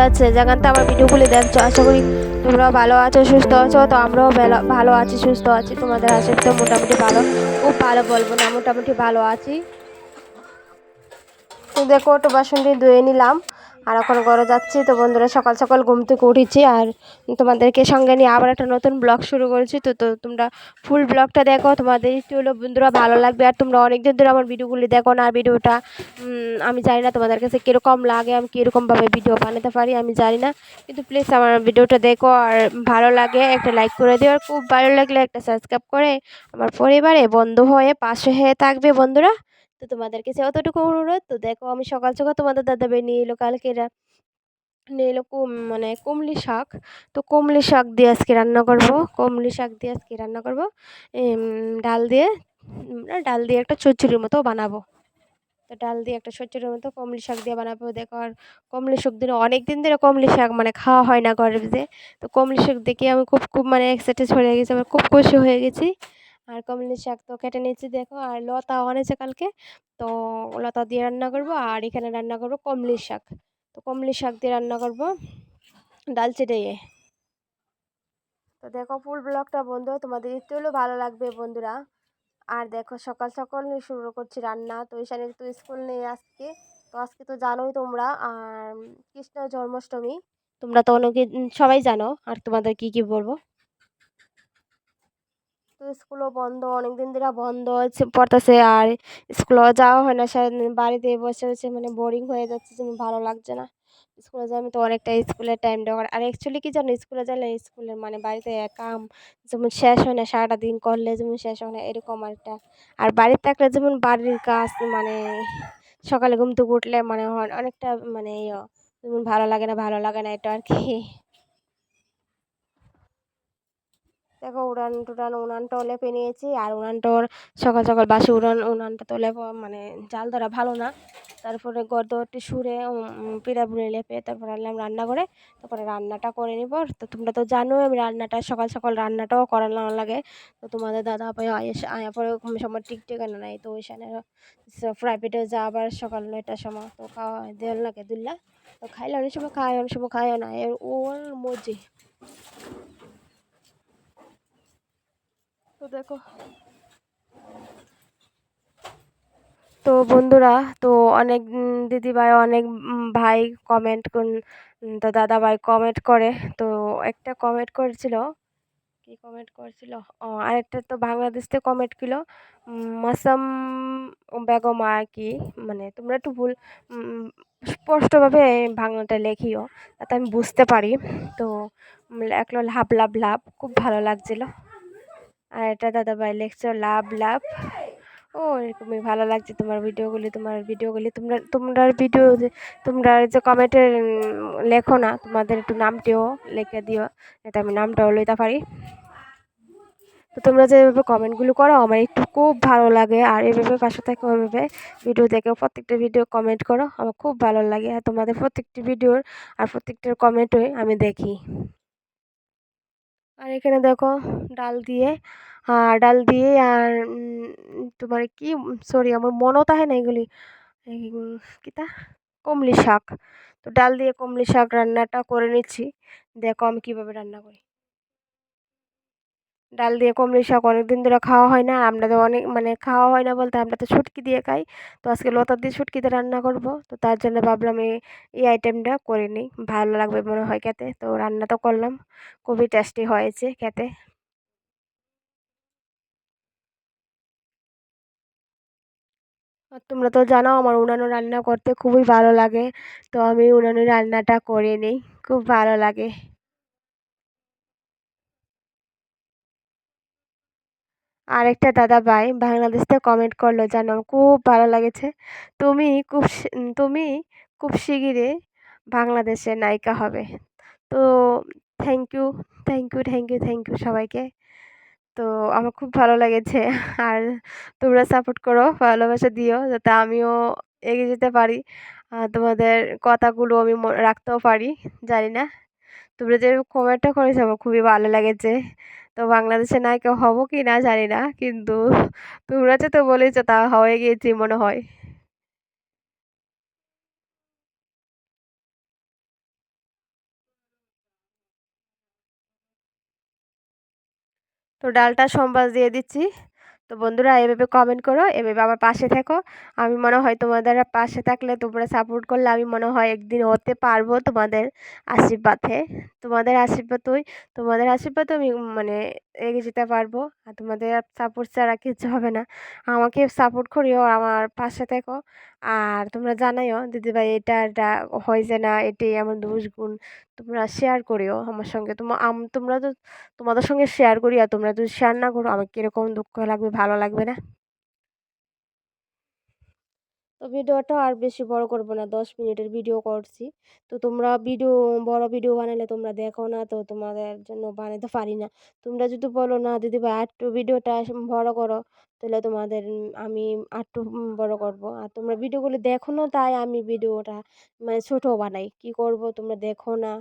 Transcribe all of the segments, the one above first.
আছে। থেকে আমার ভিডিওগুলি দেখছ আশা করি তোমরা ভালো আছো, সুস্থ আছো। তো আমরাও ভালো- আছি, সুস্থ আছি। তোমাদের তো মোটামুটি ভালো। খুব ভালো বলব না, মোটামুটি ভালো আছি। দেখো তো বাসনটি ধুয়ে নিলাম। আর এখন ঘরে যাচ্ছি, তো বন্ধুরা সকাল সকাল ঘুম থেকে উঠেছি আর তোমাদেরকে সঙ্গে নিয়ে আবার একটা নতুন ব্লগ শুরু করেছি। তো তো তোমরা ফুল ব্লগটা দেখো, তোমাদের একটু হলো বন্ধুরা ভালো লাগবে আর তোমরা অনেকদিন ধরে আমার ভিডিওগুলি দেখো না, আর ভিডিওটা আমি জানি না তোমাদের কাছে কীরকম লাগে, আমি কীরকমভাবে ভিডিও বানাতে পারি, আমি জানি না। কিন্তু প্লিজ আমার ভিডিওটা দেখো আর ভালো লাগে, একটা লাইক করে দিও, আর খুব ভালো লাগলে একটা সাবস্ক্রাইব করে আমার পরিবারে, বন্ধু হয়ে, পাশে হয়ে থাকবে বন্ধুরা। তো তোমাদের কাছে অতটুকু অনুরোধ। তো দেখো আমি সকাল সকাল তোমাদের দাদাভাই নিয়ে এলো কালকে নিয়ে এলো মানে কুমলি শাক। তো কুমলি শাক দিয়ে আজকে রান্না করব। কুমলি শাক দিয়ে আজকে রান্না করব। ডাল দিয়ে ডাল দিয়ে একটা চচ্চড়ির মতো বানাবো। তো ডাল দিয়ে একটা চচ্চড়ির মতো কমলি শাক দিয়ে বানাবো। দেখো আর কমলি শাক দিন অনেক দিন ধরে কমলি শাক মানে খাওয়া হয় না ঘরের তো কমলি শাক দেখে আমি খুব খুব মানে এক্সাইটেড হয়ে গেছি, আমার খুব খুশি হয়ে গেছি। আর কমলি শাক তো কেটে নিয়েছি, দেখো। আর লতা এনেছে কালকে। তো লতা দিয়ে রান্না করব, আর এখানে রান্না করব কমলি শাক। তো কমলি শাক দিয়ে রান্না করব ডাল চেটে তো দেখো ফুল ব্লগটা বন্ধু, তোমাদের একটু হলেও ভালো লাগবে বন্ধুরা। আর দেখো সকাল সকাল শুরু করছি রান্না। তো ঈশানের তো স্কুল নেই আজকে, তো আজকে তো জানোই তোমরা, আর কৃষ্ণ জন্মাষ্টমী। তোমরা তো অনেকে সবাই জানো। আর তোমাদের কি কি বলব? তো স্কুলও বন্ধ অনেক দিন ধরে বন্ধ পড়তেছে আর স্কুলও যাওয়া হয় না। সারাদিন বাড়িতে বসে বসে মানে বোরিং হয়ে যাচ্ছে যেমন ভালো লাগছে না। স্কুলে যাই আমি তো অনেকটা স্কুলের টাইম দেওয়ার আর অ্যাকচুয়ালি কি জানো, স্কুলে গেলে স্কুলের মানে বাড়িতে কাম যেমন শেষ হয় না সারাটা দিন করলে যেমন শেষ হয় না, এরকম একটা আর বাড়িতে থাকলে যেমন বাড়ির কাজ মানে সকালে ঘুম থেকে উঠলে মানে অনেকটা মানে ইয়ে যেমন ভালো লাগে না, ভালো লাগে না, এটা আর কি। দেখো উড়ান টুড়ান উনানটাও লেপে নিয়েছি আর উনানটার সকাল সকাল বাসি উড়ান উনানটা তো লেপা মানে জাল ধরা ভালো না। তারপরে গর্দটি সুরে পিড়াপুড়ি লেপে তারপরে আনলাম রান্না করে তারপরে রান্নাটা করে নিব। তো তোমরা তো জানো, আমি রান্নাটা সকাল সকাল রান্নাটাও করানো লাগে। তো তোমাদের দাদা আয়া পরে কোনো সময় টিক টেকানো নাই। তো ওইখানে প্রাইভেটে যা আবার সকাল নয়টার সময় তো খাওয়া দেওয়ার লাগে দুল্লা। তো খাইলে অনেক সময় খায়, অনেক সময় খায়ও না। এর ওর মর্জি তো দেখো। তো বন্ধুরা তো অনেক উম, দিদিভাই অনেক ভাই কমেন্ট তো দাদা ভাই কমেন্ট করে। তো একটা কমেন্ট করেছিল। কি কমেন্ট করেছিল? ও আরেকটা তো বাংলাদেশ থেকে কমেন্ট কিলো মাসাম বেগম কি মানে তোমরা একটু ভুল স্পষ্টভাবে বাংলাটা লেখিও যাতে আমি বুঝতে পারি। তো লেখলো লাভ লাভ লাভ খুব ভালো লাগছিল। আর এটা দাদাভাই লিখছো লাভ লাভ। ও, এরকমই ভালো লাগছে তোমার ভিডিওগুলি তোমার ভিডিওগুলি। তোমরা তোমরা ভিডিও তোমরা যে কমেন্টে লেখো না, তোমাদের একটু নামটিও লিখে দিও, যাতে আমি নামটাও লইতে পারি। তো তোমরা যে এভাবে কমেন্টগুলো করো, আমার একটু খুব ভালো লাগে। আর এভাবে পাশে থেকে ওইভাবে ভিডিও দেখে প্রত্যেকটা ভিডিও কমেন্ট করো, আমার খুব ভালো লাগে। আর তোমাদের প্রত্যেকটি ভিডিওর আর প্রত্যেকটার কমেন্টই আমি দেখি। আর এখানে দেখো ডাল দিয়ে আর ডাল দিয়ে আর তোমার কি সরি আমার মনও তাহে না এগুলি কিতা কমলি শাক। তো ডাল দিয়ে কমলি শাক রান্নাটা করে নিচ্ছি। দেখো আমি কীভাবে রান্না করি। ডাল দিয়ে কমলি শাক অনেক দিন ধরে খাওয়া হয় না আমরা তো অনেক মানে খাওয়া হয় না বলতে আমরা তো শুটকি দিয়ে খাই। তো আজকে লতা দিয়ে শুটকিতে রান্না করব। তো তার জন্য ভাবলাম এই এই আইটেমটা করে নিই। ভালো লাগবে মনে হয় খেতে। তো রান্না তো করলাম। খুবই টেস্টি হয়েছে খেতে। তোমরা তো জানো আমার উনানে রান্না করতে খুবই ভালো লাগে। তো আমি উনানে রান্নাটা করে নিই। খুব ভালো লাগে। আরেকটা দাদা ভাই বাংলাদেশ থেকে কমেন্ট করল জানো খুব ভালো লাগেছে। তুমি খুব তুমি খুব শিগগিরই বাংলাদেশের নায়িকা হবে। তো thank you thank you thank you thank you সবাইকে। তো আমার খুব ভালো লেগেছে। আর তোমরা সাপোর্ট করো, ভালোবাসা দিও, যাতে আমিও এগিয়ে যেতে পারি। তোমাদের কথাগুলো আমি রাখতেও পারি, জানি না। তোমরা যে কমেন্টটা করেছ, আমার খুবই ভালো লেগেছে। তো বাংলাদেশে নায়িকা হব কি না জানি না। কিন্তু তোমরা যে তো বলেছ তা হয়ে গিয়েছি মনে হয়। তো ডালটা সম্বাস দিয়ে দিচ্ছি। তো বন্ধুরা এভাবে কমেন্ট করো, এভাবে আমার পাশে থেকো। আমি মনে হয় তোমাদের পাশে থাকলে তোমরা সাপোর্ট করলে আমি মনে হয় একদিন হতে পারব তোমাদের আশীর্বাদে। তোমাদের আশীর্বাদ তুই তোমাদের আশীর্বাদও আমি মানে এগিয়ে যেতে পারব। আর তোমাদের সাপোর্ট ছাড়া কিছু হবে না। আমাকে সাপোর্ট করিও, আমার পাশে থেকো। আর তোমরা জানাইও, দিদিভাই, এটা এটা হয় যে না, এটাই এমন দোষ গুণ। তোমরা শেয়ার করিও আমার সঙ্গে। তোমার তোমরা তো তোমাদের সঙ্গে শেয়ার করি আর তোমরা যদি শেয়ার না করো, আমার কীরকম দুঃখ লাগবে, ভালো লাগবে না? তো ভিডিওটা আর বেশি বড় করব না, দশ মিনিটের ভিডিও করছি। তো তোমরা ভিডিও, বড় ভিডিও বানালে তোমরা দেখো না, তো তোমাদের জন্য বানাতে পারি না। তোমরা যদি বলো, না দিদি ভাই, আরেকটু ভিডিওটা বড় করো, তাহলে তোমাদের আমি আরেকটু বড় করব। আর তোমরা ভিডিওগুলো দেখো না, তাই আমি ভিডিওটা মানে ছোট বানাই। কি করব, তোমরা দেখো না।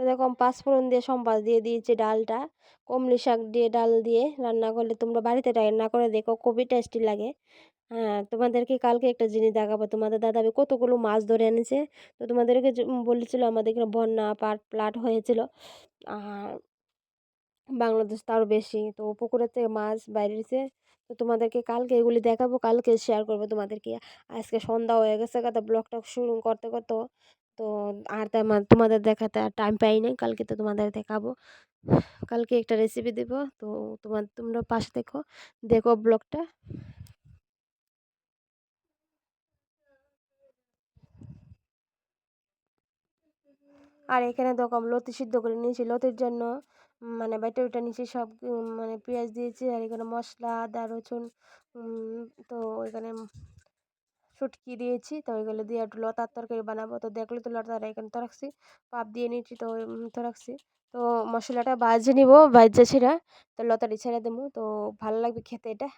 দেখো পাঁচফোড়ন দিয়ে সম্বাস দিয়ে দিয়েছি ডালটা। কমলি শাক দিয়ে ডাল দিয়ে রান্না করলে তোমরা বাড়িতে রান্না করে দেখো, খুবই টেস্টি লাগে। হ্যাঁ তোমাদেরকে কালকে একটা জিনিস দেখাবো। তোমাদের দাদা কতগুলো মাছ ধরে এনেছে। তো তোমাদেরকে বলেছিলো আমাদের এখানে বন্যা পাট, প্লাট হয়েছিলো। আর বাংলাদেশ তারও বেশি। তো পুকুরের থেকে মাছ বাইরেছে। তো তোমাদেরকে কালকে এগুলি দেখাবো, কালকে শেয়ার করব তোমাদেরকে। আজকে সন্ধ্যা হয়ে গেছে কথা ব্লগটা শুরু করতে করতে। তো আর তোমাদের দেখাতে আর টাইম পাই নাই, কালকে তো তোমাদের দেখাবো। কালকে একটা রেসিপি দেবো। তো তোমার, তোমরা পাশে দেখো দেখো ব্লগটা আর এখানে দেখো লতি সিদ্ধ করে নিয়েছি, লতির জন্য মানে বাইটা ওইটা নিচে সব মানে পেঁয়াজ দিয়েছি আর এখানে মশলা আদা রসুন তো এখানে শুটকি দিয়েছি, তো ওইগুলো দিয়ে একটু লতার তরকারি বানাবো। তো দেখলে তো লতার এখানে তো রাখছি, পাপ দিয়ে নিয়েছি তো তো রাখছি। তো মশলাটা বাজে নিব বাজে সেটা তো লতাটি ছেড়ে দেবো, তো ভালো লাগবে খেতে এটা।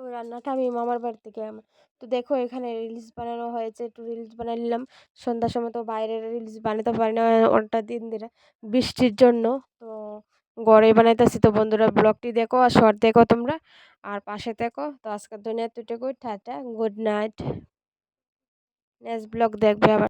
তো রান্নাটা আমি মামার বাড়ি থেকে আমার তো দেখো এখানে রিলস বানানো হয়েছে, একটু রিলস বানিয়ে নিলাম। সন্ধ্যার সময় তো বাইরে রিলস বানাতে পারি না, অনেকটা দিন ধরে বৃষ্টির জন্য। তো ঘরে বানাইতেছি তো বন্ধুরা, ব্লগটি দেখো আর শর্ট দেখো তোমরা। আর পাশে দেখো, তো আজকের দুনিয়া এতটুকুই, tata, good night. Next blog দেখবে আবার।